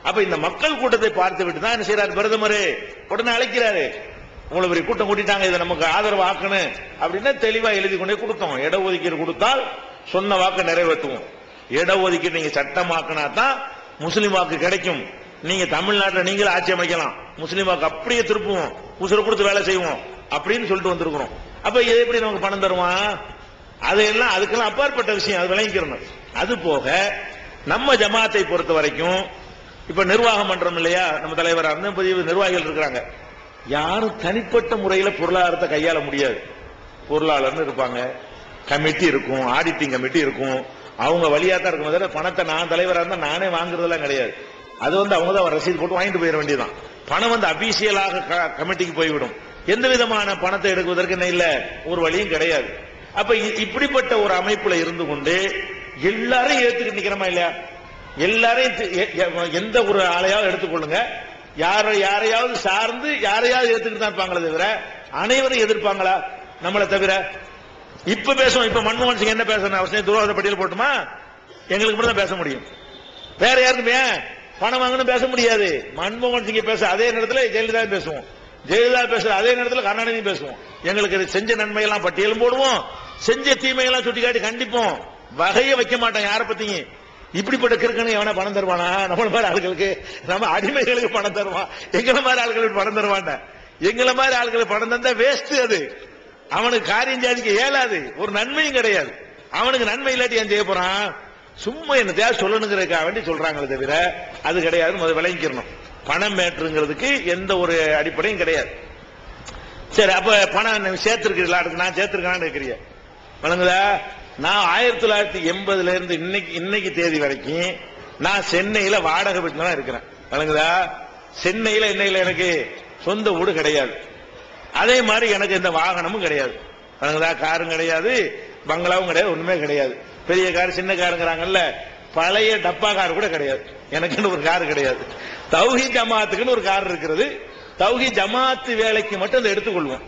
அப்ப இந்த மக்கள் கூட்டத்தை பார்த்து விட்டு தான் என்ன செய்யறாரு பிரதமர் உடனே அழைக்கிறாரு. இவ்வளவு பெரிய கூட்டம் கூட்டிட்டாங்க இதை நமக்கு ஆதரவு ஆக்கணும் அப்படின்னா தெளிவா எழுதி கொண்டே கொடுத்தோம். இடஒதுக்கீடு கொடுத்தால் சொன்ன வாக்கு நிறைவேற்றுவோம். இடஒதுக்கீடு நீங்க சட்டமாக்கினா தான் முஸ்லீம் வாக்கு கிடைக்கும். நீங்க தமிழ்நாட்டில் நீங்களும் ஆட்சி அமைக்கலாம். முஸ்லிம் அப்படியே திருப்புவோம். உசுர கொடுத்து வேலை செய்வோம். அப்படின்னு சொல்லிட்டு வந்திருக்கிறோம். அப்ப இது எப்படி நமக்கு பணம் தருவான் அதையெல்லாம் அதுக்கெல்லாம் அப்பாற்பட்ட விஷயம். அது விளங்கிக்கிறணும். அது போக நம்ம ஜமாத்தை பொறுத்த வரைக்கும் இப்ப நிர்வாகம் பண்றோம் இல்லையா? நம்ம தலைவராக இருந்து புதிய நிர்வாகிகள் இருக்கிறாங்க. யாரும் தனிப்பட்ட முறையில பொருளாதாரத்தை கையாள முடியாது. பொருளாளர்னு இருப்பாங்க. கமிட்டி இருக்கும் ஆடிட்டிங் கமிட்டி இருக்கும். அவங்க வழியா தான் இருக்கும். பணத்தை நான் தலைவராக இருந்தால் நானே வாங்குறதெல்லாம் கிடையாது. அது வந்து அவங்க தான் ரசீது போட்டு வாங்கிட்டு போயிட வேண்டியதுதான். பணம் வந்து அபிஷியலாக கமிட்டிக்கு போய்விடும். எந்த விதமான பணத்தை எடுக்குவதற்கு என்ன இல்ல? ஒரு வழியும் கிடையாது. அப்ப இ- இப்படிப்பட்ட ஒரு அமைப்புல இருந்து கொண்டு எல்லாரும் ஏத்துக்கிட்டு நிக்கிறோமா இல்லையா? எல்லாரையும் எந்த ஒரு ஆளையாவது எடுத்துக்கொள்ளுங்க. யார யாரையாவது சார்ந்து யாரையாவது எடுத்துக்கிட்டு தான் இருப்பாங்களே தவிர அனைவரும் எதிர்ப்பாங்களா? நம்மளை தவிர. இப்ப பேசுவோம். இப்ப மன்மோகன் சிங் என்ன பேசணும் அவசியம் துரோகத்தை பட்டியல் போட்டுமா? எங்களுக்கு மட்டும் தான் பேச முடியும். வேற யாருக்குமே? பணம் வாங்கணும் பேச முடியாது. மன்மோகன் சிங் பேச அதே நேரத்தில் ஜெயலலிதா பேசுவோம். ஜெயலலிதா பேசுற அதே நேரத்தில் கருணாநிதி பேசுவோம். எங்களுக்கு இது செஞ்ச நன்மையெல்லாம் பட்டியலும் போடுவோம். செஞ்ச தீமையெல்லாம் சுட்டிக்காட்டி கண்டிப்போம். வகையை வைக்க மாட்டோம் யாரை பத்தியும். இப்படிப்பட்ட கிறுக்கனு எவனா பணம் தருவானா? நம்மள மாதிரி ஆளுகளுக்கு நம்ம அடிமைகளுக்கு பணம் தருவான் எங்களை மாதிரி ஆளுகளுக்கு பணம் தருவான்ட? எங்களை மாதிரி ஆளுகளுக்கு பணம் தந்தா வேஸ்ட் அது. அவனுக்கு காரியம் ஜாதிக்கு ஏலாது. ஒரு நன்மையும் கிடையாது. அவனுக்கு நன்மை இல்லாட்டி ஏன் செய்ய போறான்? சும்மா என்ன சொல்லணுங்கிறதுக்காக வேண்டி சொல்றாங்களே தவிர அது கிடையாது. முதல் விளங்கிக்கிறணும் பணம் மேட்டுங்கிறதுக்கு எந்த ஒரு அடிப்படையும் கிடையாது. சரி அப்ப பணம் சேர்த்திருக்கிறீங்களா அதுக்கு நான் சேர்த்திருக்கேன்னு இருக்கிறீங்க வணங்குதா நான் ஆயிரத்தி தொள்ளாயிரத்தி எண்பதுல இருந்து இன்னைக்கு இன்னைக்கு தேதி வரைக்கும் நான் சென்னையில வாடகை வீட்டுல தான் இருக்கிறேன். வணங்குதா சென்னையில இன்னையில எனக்கு? சொந்த வீடு கிடையாது. அதே மாதிரி எனக்கு எந்த வாகனமும் கிடையாது. வணங்குதா காரும் கிடையாது. பங்களாவும் கிடையாது. ஒண்ணுமே கிடையாது. பெரிய கார் சின்ன காருங்கிறாங்கல்ல பழைய டப்பா கார் கூட கிடையாது. எனக்குன்னு ஒரு கார் கிடையாது. தௌஹி ஜமாத்துக்குன்னு ஒரு கார் இருக்கிறது. தௌஹி ஜமாத்து வேலைக்கு மட்டும் அதை எடுத்துக்கொள்வோம்.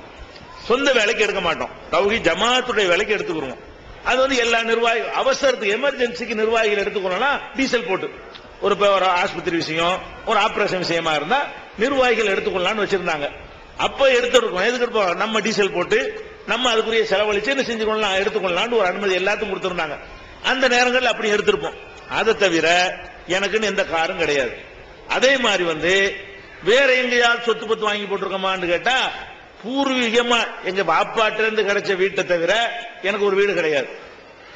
சொந்த வேலைக்கு எடுக்க மாட்டோம். தௌஹி ஜமாத்துடைய வேலைக்கு எடுத்துக்கிறோம் அது வந்து எல்லா நிர்வாகி அவசரத்துக்கு எமர்ஜென்சிக்கு நிர்வாகிகள் எடுத்துக்கொள்ளலாம் டீசல் போட்டு. ஒரு ஒரு ஆஸ்பத்திரி விஷயம் ஒரு ஆபரேஷன் விஷயமா இருந்தா நிர்வாகிகள் எடுத்துக்கொள்ளலாம்னு வச்சிருந்தாங்க. அப்ப எடுத்துருக்கோம். எதுக்கு நம்ம டீசல் போட்டு நம்ம அதுக்குரிய செலவழிச்சு என்ன செஞ்சு கொள்ளலாம் எடுத்துக்கொள்ளலாம்னு ஒரு அனுமதி எல்லாத்துக்கும் கொடுத்துருந்தாங்க. அந்த நேரங்கள் அப்படி எடுத்திருப்போம். அதை தவிர எனக்குன்னு எந்த காரும் கிடையாது. அதே மாதிரி வந்து வேற எங்கேயாவது சொத்து பத்து வாங்கி போட்டிருக்கோமான்னு கேட்டா பூர்வீகமா எங்க பாப்பாட்டிலிருந்து கிடைச்ச வீட்டை தவிர எனக்கு ஒரு வீடு கிடையாது.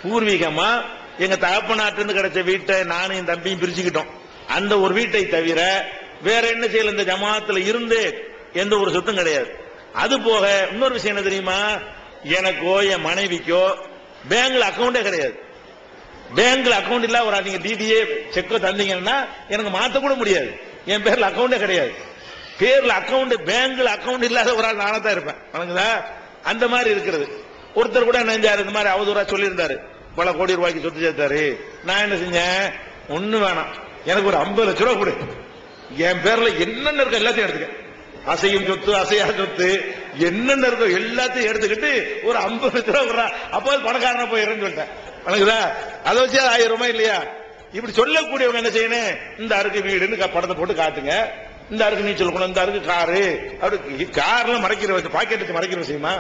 பூர்வீகமா எங்க தகப்பனாட்ட கிடைச்ச வீட்டை நானும் என் தம்பியும் பிரிச்சுக்கிட்டோம். அந்த ஒரு வீட்டை தவிர வேற என்ன செய்யல? இந்த ஜமாத்துல இருந்து எந்த ஒரு சொத்தும் கிடையாது. அது போக இன்னொரு விஷயம் என்ன தெரியுமா? எனக்கோ என் மனைவிக்கோ பேங்க்ல அக்கௌண்டே கிடையாது. பேங்க்ல அக்கௌண்ட் இல்ல ஒரு நீங்க டிடிஏ செக்கோ தந்தீங்கன்னா எனக்கு மாத்த கூட முடியாது. என் பேர்ல அக்கௌண்டே கிடையாது. பேர்ல அக்கௌண்ட் பேங்க்ல அக்கௌண்ட் இல்லாத ஒரு ஆள் நானா தான் இருப்பேன். வணங்குதா? அந்த மாதிரி இருக்கிறது. ஒருத்தர் கூட நெஞ்சாரு இந்த மாதிரி அவதூறா சொல்லியிருந்தாரு. பல கோடி ரூபாய்க்கு சொத்து சேர்த்தாரு. நான் என்ன செஞ்சேன்? ஒண்ணு வேணாம். எனக்கு ஒரு ஐம்பது லட்ச ரூபா கொடு. என் பேர்ல என்னென்ன இருக்க எல்லாத்தையும் எடுத்துக்க. அசையும் சொத்து அசையா சொத்து என்னென்ன இருக்கோ எல்லாத்தையும் எடுத்துக்கிட்டு ஒரு ஐம்பது லட்ச ரூபா விடுறா அப்போ பணக்காரனா போயிடுறேன்னு சொல்லிட்டேன். வணங்குதா அதை வச்சு அது ஆயிரம் ரூபாய் இல்லையா? இப்படி சொல்லக்கூடியவங்க என்ன செய்யணும்? இந்த அருக்கு வீடுன்னு படத்தை போட்டு காட்டுங்க. இந்த அருக்கு நீச்சல் குளம் இந்த அருக்கு காரு. அப்படி கார்ல மறைக்கிற வச்சு பாக்கெட் வச்சு மறைக்கிற விஷயமா?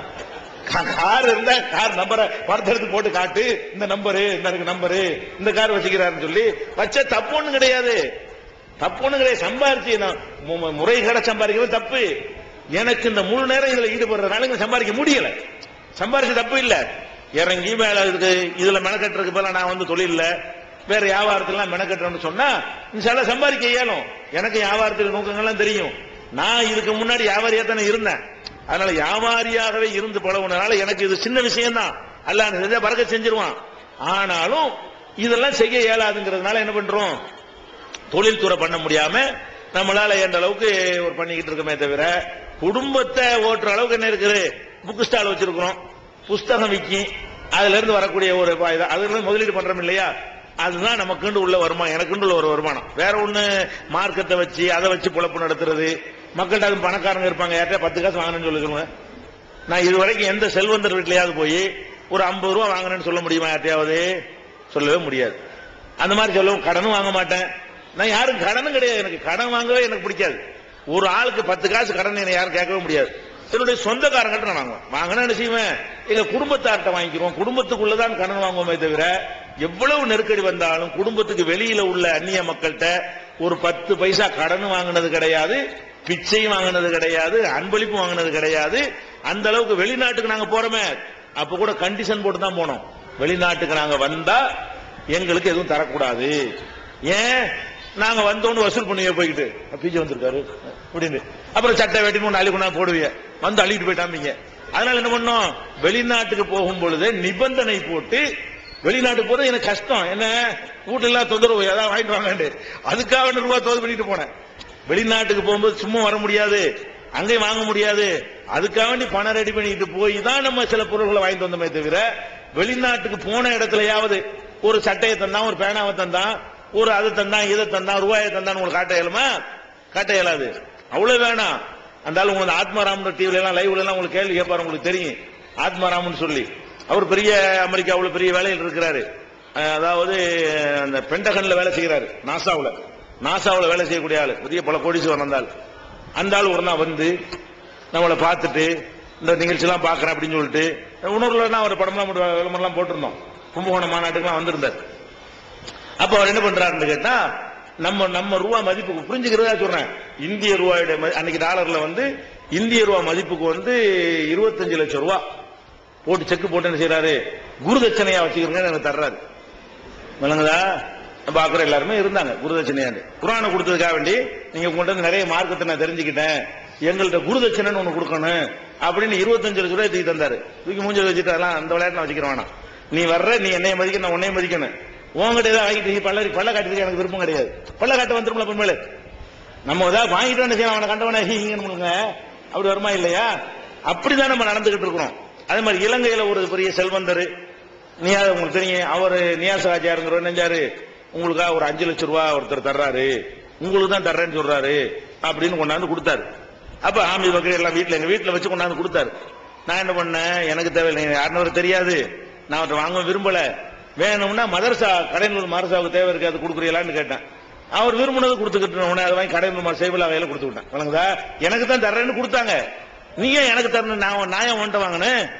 கார் இருந்தா கார் நம்பரை படத்தை எடுத்து போட்டு காட்டு. இந்த நம்பரு இந்த இருக்கு நம்பரு இந்த கார் வச்சுக்கிறாருன்னு சொல்லி. வச்ச தப்பு ஒண்ணும் கிடையாது. தப்புன்னு கிடையாது சம்பாரிச்சு நான் முறைகேட சம்பாதிக்கிறது தப்பு. எனக்கு இந்த முழு நேரம் இதுல ஈடுபடுறதுனால இங்க சம்பாதிக்க முடியல. சம்பாரிச்சு தப்பு இல்ல. இறங்கி மேல இருக்கு இதுல மெனக்கட்டுறதுக்கு பதிலாக நான் வந்து தொழில வேற வியாபாரத்திலாம் மெனக்கட்டுறேன்னு சொன்னா சில சம்பாதிக்க இயலும். எனக்கு வியாபாரத்தில் நோக்கங்கள்லாம் தெரியும். நான் இதுக்கு முன்னாடி வியாபாரியா தானே இருந்தேன். அதனால வியாபாரியாகவே இருந்து பழகுனதுனால எனக்கு இது சின்ன விஷயம் தான் அல்லாஹ் செஞ்சா பறக்க செஞ்சிருவான். ஆனாலும் இதெல்லாம் செய்ய இயலாதுங்கிறதுனால என்ன பண்றோம்? தொழில்துறை பண்ண முடியாம நம்மளால எந்த அளவுக்கு ஒரு பண்ணிக்கிட்டு இருக்கோமே தவிர குடும்பத்தை ஓட்டுற அளவுக்கு என்ன இருக்குது? புக் ஸ்டால் வச்சிருக்கிறோம். புஸ்தகம் விக்கி அதுல இருந்து வரக்கூடிய ஒரு ப- அதுல முதலீடு பண்றோம் இல்லையா? அதுதான் நமக்குண்டு உள்ள வருமானம் எனக்குண்டு உள்ள ஒரு வருமானம். வேற ஒண்ணு மார்க்கெட்டை வச்சு அதை வச்சு பொழப்பு நடத்துறது. மக்கள்கிட்ட அது பணக்காரங்க இருப்பாங்க. யார்கிட்ட பத்து காசு வாங்கணும்னு சொல்லுங்க. நான் இது வரைக்கும் எந்த செல்வந்தர் வீட்லயாவது போய் ஒரு ஐம்பது ரூபா வாங்கணும்னு சொல்ல முடியுமா யார்ட்டையாவது சொல்லவே முடியாது. அந்த மாதிரி சொல்லவும். கடனும் வாங்க மாட்டேன். நான் யாரும் கடனும் கிடையாது. எனக்கு கடன் வாங்கவே எனக்கு பிடிக்காது. ஒரு ஆளுக்கு பத்து காசு கடன் என்னை யாரும் கேட்கவே முடியாது. என்னுடைய சொந்தக்காரங்கிட்ட நான் வாங்குவேன். வாங்கினா என்ன செய்வேன்? எங்க குடும்பத்தார்ட்ட வாங்கிக்கிறோம். குடும்பத்துக்குள்ளதான் கடன் வாங்குவோமே தவிர எவ்வளவு நெருக்கடி வந்தாலும் குடும்பத்துக்கு வெளியில உள்ள அந்நிய மக்கள்கிட்ட ஒரு பத்து பைசா கடன் வாங்கினது கிடையாது பிச்சையும் வாங்கினது கிடையாது அன்பளிப்பு வாங்கினது கிடையாது. அந்த அளவுக்கு வெளிநாட்டுக்கு நாங்க போறோமே. அப்ப கூட கண்டிஷன் போட்டு தான் போனோம். வெளிநாட்டுக்கு நாங்க வந்தா எங்களுக்கு எதுவும் தரக்கூடாது. ஏன்? நாங்க வந்தோன்னு வசூல் பண்ணுவீங்க போய்கிட்டு பிஜி வந்திருக்காரு. அப்படின்னு. அப்புறம் சட்டை வெட்டி மூணு அள்ளி கொண்டா போடுவீங்க வந்து அழுகிட்டு போயிட்டாமீங்க. அதனால என்ன பண்ணோம்? வெளிநாட்டுக்கு போகும் பொழுது நிபந்தனை போட்டு வெளிநாட்டுக்கு போறது எனக்கு கஷ்டம். என்ன? வீட்டுல எல்லாம் தொந்தரவு. ஏதாவது வாங்கிட்டு வாங்கண்டு அதுக்காக ரெண்டு ரூபாய் தோது பண்ணிட்டு போனேன். வெளிநாட்டுக்கு போகும்போது சும்மா வர முடியாது. அங்கேயும் வாங்க முடியாது. அதுக்காக வேண்டி பணம் ரெடி பண்ணிட்டு போய் தான் நம்ம சில பொருள்களை வாங்கிட்டு வந்தோமே தவிர வெளிநாட்டுக்கு போன இடத்துலயாவது ஒரு சட்டையை தந்தான் ஒரு பேனாவை தந்தான் ஒரு அதை தந்தான் இதை தந்தான் ரூபாயை தந்தான் உங்களுக்கு காட்ட இயலுமா? காட்ட இயலாது. அவ்வளவு வேணாம். அந்த உங்களுக்கு ஆத்மாராமன் டிவில எல்லாம் லைவ்ல எல்லாம் உங்களுக்கு கேள்வி கேட்பாரு உங்களுக்கு தெரியும். ஆத்மாராமன் சொல்லி. அவர் பெரிய அமெரிக்கா அவ்வளவு பெரிய வேலையில் இருக்கிறாரு. அதாவது அந்த பெண்டகன்ல வேலை செய்கிறாரு நாசாவில். நாசாவில் வேலை செய்யக்கூடிய ஆள். பெரிய பல கோடீஸ்வரன் வந்தால் அந்த ஆள் ஒரு நாள் வந்து நம்மளை பார்த்துட்டு இந்த நிகழ்ச்சிலாம் பார்க்குறேன் அப்படின்னு சொல்லிட்டு உணர்வுல அவர் படம்லாம் விளம்பரம்லாம் போட்டிருந்தோம். கும்பகோணம் மாநாட்டுக்குலாம் வந்திருந்தார். அப்ப அவர் என்ன பண்றாருன்னு கேட்டா நம்ம நம்ம ரூபா மதிப்புக்கு புரிஞ்சுக்கிறதா சொல்றேன். இந்திய ரூபாயுடைய அன்னைக்கு டாலர்ல வந்து இந்திய ரூபா மதிப்புக்கு வந்து இருபத்தஞ்சு லட்சம் ரூபா. போட்டு செக் போட்டு என்ன செய்யறாரு குருதட்சணையா வச்சுக்கிறங்க எனக்கு தர்றாரு. விளங்குதா? பாக்குற எல்லாருமே இருந்தாங்க குருதட்சணையாண்டு. குரானை கொடுத்ததுக்காக வேண்டி நீங்க கொண்டு வந்து நிறைய மார்க்கத்தை நான் தெரிஞ்சுக்கிட்டேன். எங்கள்கிட்ட குருதட்சணைன்னு ஒண்ணு கொடுக்கணும். அப்படின்னு இருபத்தஞ்சு லட்சம் ரூபாய் தூக்கி தந்தாரு. தூக்கி மூஞ்சல் வச்சுட்டு அதெல்லாம் அந்த விளையாட்டு நான் வச்சுக்கிறேன் வேணாம். நீ வர்ற நீ என்னைய மதிக்க நான் உன்னைய மதிக்கணும். உங்ககிட்ட ஏதாவது வாங்கிட்டு நீ பல்ல பல்ல காட்டுறதுக்கு எனக்கு விருப்பம் கிடையாது. பல்ல காட்ட வந்துரும்ல பொண்ணுல நம்ம ஏதாவது வாங்கிட்டு வந்து செய்யலாம் அவனை கண்டவன ஹீங்கன்னு அப்படி வருமா இல்லையா? அப்படிதான் நம்ம நடந்துகிட்டு இருக்கிறோம். அதே மாதிரி இலங்கையில ஒரு பெரிய செல்வந்தர் நியா உங்களுக்கு தெரியும் அவர் நியாஸ் ராஜாருங்கிறவர் நெஞ்சாரு உங்களுக்காக ஒரு அஞ்சு லட்சம் ரூபா ஒருத்தர் தர்றாரு. உங்களுக்கு தான் தர்றேன்னு சொல்றாரு. அப்படின்னு கொண்டாந்து கொடுத்தாரு. அப்ப ஆமி பக்கரி எல்லாம் வீட்டில் எங்க வீட்டில் வச்சு கொண்டாந்து கொடுத்தாரு. நான் என்ன பண்ணேன்? எனக்கு தேவையில்லை. யாருன்னு தெரியாது. நான் அவர்கிட்ட வாங்க விரும்பலை. வேணும்னா மதரசா கடையனூர் மாரசாவுக்கு தேவை இருக்கு அது கொடுக்குறீங்களான்னு கேட்டேன். அவர் விரும்பினது கொடுத்துக்கிட்டு உடனே அதை வாங்கி கடைநூல் சேவலா வகையில கொடுத்து விட்டேன். வழங்குதா எனக்கு தான் தர்றேன்னு கொடுத்தாங்க. நீ ஏன் எனக்கு தரணும்? நான் நான் ஏன் உன்ட்ட வாங்கினேன்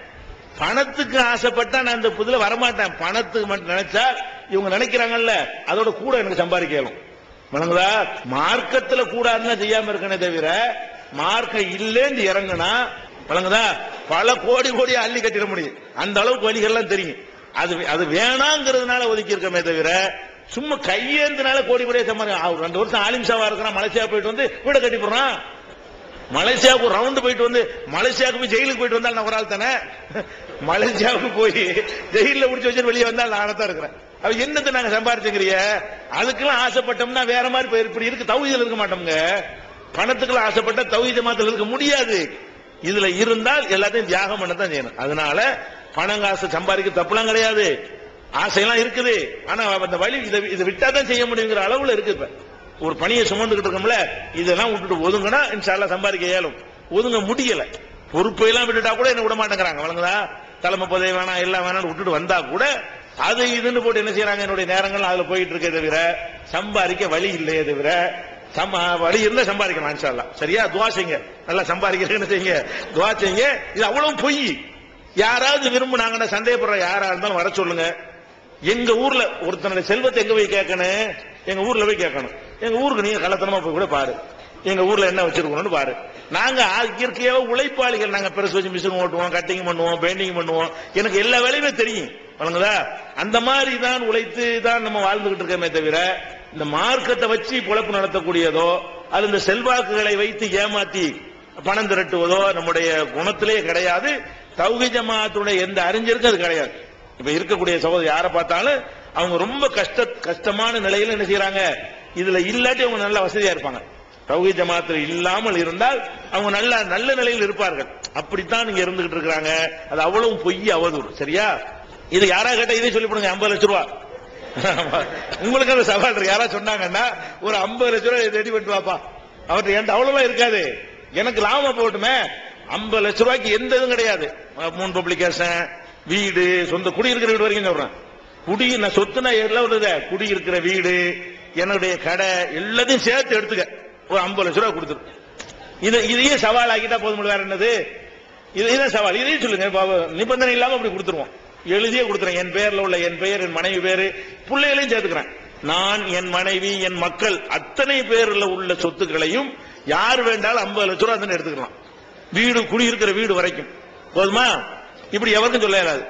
பணத்துக்கு ஆசைப்பட்டா நான் இந்த புதுல வரமாட்டேன். பணத்துக்கு மட்டும் நினைச்சா இவங்க நினைக்கிறாங்கல்ல அதோட கூட எனக்கு சம்பாதிக்கணும். வணங்குதா மார்க்கத்துல கூடாதுன்னா செய்யாம இருக்கனே தவிர மார்க்கம் இல்லேன்னு இறங்குனா வழங்குதா பல கோடி கோடி அள்ளி கட்டிட முடியும். அந்த அளவுக்கு வழிகள்லாம் தெரியும். அது அது வேணாங்கிறதுனால ஒதுக்கி இருக்கமே தவிர சும்மா கையேந்தினால கோடி கோடியே சம்பாதி அவர் ரெண்டு வருஷம் ஆலிம்சாவா இருக்கிறான் மலேசியா போயிட்டு வந்து வீட கட்டி போடுறான். மலேசியாவுக்கு ஒரு ரவுண்டு போயிட்டு வந்து மலேசியாவுக்கு போய் ஜெயிலுக்கு போயிட்டு வந்தால் நான் ஒரு ஆள் தானே? மலேசியாவுக்கு போய் ஜெயிலில் முடிச்சு வச்சு வெளியே வந்தால் நான் தான் இருக்கிறேன். அவ என்னத்தை நாங்க சம்பாரிச்சுங்கிறிய அதுக்கெல்லாம் ஆசைப்பட்டோம்னா வேற மாதிரி போய் இப்படி இருக்கு தௌஹீதில் இருக்க மாட்டோம்ங்க. பணத்துக்குள்ள ஆசைப்பட்ட தௌஹீத மாத்திர இருக்க முடியாது. இதுல இருந்தால் எல்லாத்தையும் தியாகம் பண்ண தான் செய்யணும். அதனால பணம் காசு சம்பாதிக்க தப்புலாம் கிடையாது. ஆசையெல்லாம் இருக்குது. ஆனா அந்த வழி இதை இதை விட்டா தான் செய்ய முடியுங்கிற அளவுல இருக்கு இப்ப. ஒரு பணியை சுமந்துகிட்டு இருக்கோம்ல இதெல்லாம் விட்டுட்டு ஒதுங்கினா இன்ஷால்லா சம்பாதிக்க இயலும். ஒதுங்க முடியல. பொறுப்பை எல்லாம் விட்டுட்டா கூட என்ன விட மாட்டேங்கிறாங்க வழங்குதா தலைமை பதவி வேணாம் எல்லாம் வேணாம்னு விட்டுட்டு வந்தா கூட அது இதுன்னு போட்டு என்ன செய்யறாங்க? என்னுடைய நேரங்கள் அதுல போயிட்டு இருக்கே தவிர சம்பாதிக்க வழி இல்லையே தவிர சம் வழி இருந்தா சம்பாதிக்கலாம் இன்ஷால்லா சரியா? துவா செய்யுங்க. நல்லா சம்பாதிக்கிறேன்னு செய்யுங்க. துவா செய்யுங்க. இது அவ்வளவு பொய். யாராவது விரும்புனாங்கன்னா சந்தேகப்படுற யாரா இருந்தாலும் வர சொல்லுங்க. எங்க ஊர்ல ஒருத்தனுடைய செல்வத்தை எங்க போய் கேட்கணும்? எங்க ஊர்ல போய் கேட்கணும். எங்க ஊருக்கு நீங்க கள்ளத்தனமா போய் கூட பாரு. எங்க ஊர்ல என்ன வச்சிருக்கணும்னு பாரு. நாங்க இயற்கையாக உழைப்பாளிகள். நாங்க பெருசு வச்சு மிஷின் ஓட்டுவோம் கட்டிங் பண்ணுவோம் பெயிண்டிங் பண்ணுவோம். எனக்கு எல்லா வேலையுமே தெரியும். வழங்குதா அந்த மாதிரி தான் உழைத்து தான் நம்ம வாழ்ந்துகிட்டு இருக்கோமே தவிர இந்த மார்க்கத்தை வச்சு பொழப்பு நடத்தக்கூடியதோ அது இந்த செல்வாக்குகளை வைத்து ஏமாத்தி பணம் திரட்டுவதோ நம்முடைய குணத்திலே கிடையாது. தௌஹி ஜமாத்துடைய எந்த அறிஞருக்கும் அது கிடையாது. இப்ப இருக்கக்கூடிய சகோதரி யாரை பார்த்தாலும் அவங்க ரொம்ப கஷ்ட கஷ்டமான நிலையில என்ன செய்யறாங்க? இதுல இல்லாட்டி அவங்க நல்ல வசதியா இருப்பாங்க. தௌஹி ஜமாத்தில் இல்லாமல் இருந்தால் அவங்க நல்ல நல்ல நிலையில் இருப்பார்கள். அப்படித்தான் நீங்க இருந்துகிட்டு இருக்கிறாங்க. அது அவ்வளவு பொய் அவதூறு. சரியா? இது யாரா கேட்டா இதே சொல்லிவிடுங்க ஐம்பது லட்ச ரூபா. உங்களுக்கு அந்த சவால் இருக்கு. யாரா சொன்னாங்கன்னா ஒரு ஐம்பது லட்ச ரூபாய் ரெடி பண்ணிட்டு வாப்பா. அவர்கிட்ட என்கிட்ட அவ்வளவா இருக்காது. எனக்கு லாபம் போட்டுமே. ஐம்பது லட்ச ரூபாய்க்கு எந்த இதுவும் கிடையாது. மூணு பப்ளிகேஷன் வீடு சொந்த குடியிருக்கிற வீடு வரைக்கும் சொல்றேன். குடி நான் சொத்துனா எல்லாம் வருது குடியிருக்கிற வீடு என்னுடைய கடை எல்லாத்தையும் சேர்த்து எடுத்துக்க. ஒரு ஐம்பது லட்ச ரூபா கொடுத்துரு. இது இதையே சவால் ஆக்கிட்டா போதும் வேற என்னது? இதுதான் சவால். இதையும் சொல்லுங்க நிபந்தனை இல்லாம அப்படி கொடுத்துருவோம். எழுதியே கொடுத்துறேன் என் பேர்ல உள்ள என் பெயர் என் மனைவி பேரு பிள்ளைகளையும் சேர்த்துக்கிறேன். நான் என் மனைவி என் மக்கள் அத்தனை பேர்ல உள்ள சொத்துக்களையும் யார் வேண்டாலும் ஐம்பது லட்ச ரூபா தானே எடுத்துக்கலாம். வீடு குடியிருக்கிற வீடு வரைக்கும். போதுமா? இப்படி எவருக்கும் சொல்ல இயலாது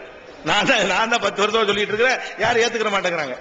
நான் தான் நான் தான் பத்து வருஷம் சொல்லிட்டு இருக்கிறேன். யாரும் ஏத்துக்கிற மாட்டேங்கிறாங்க.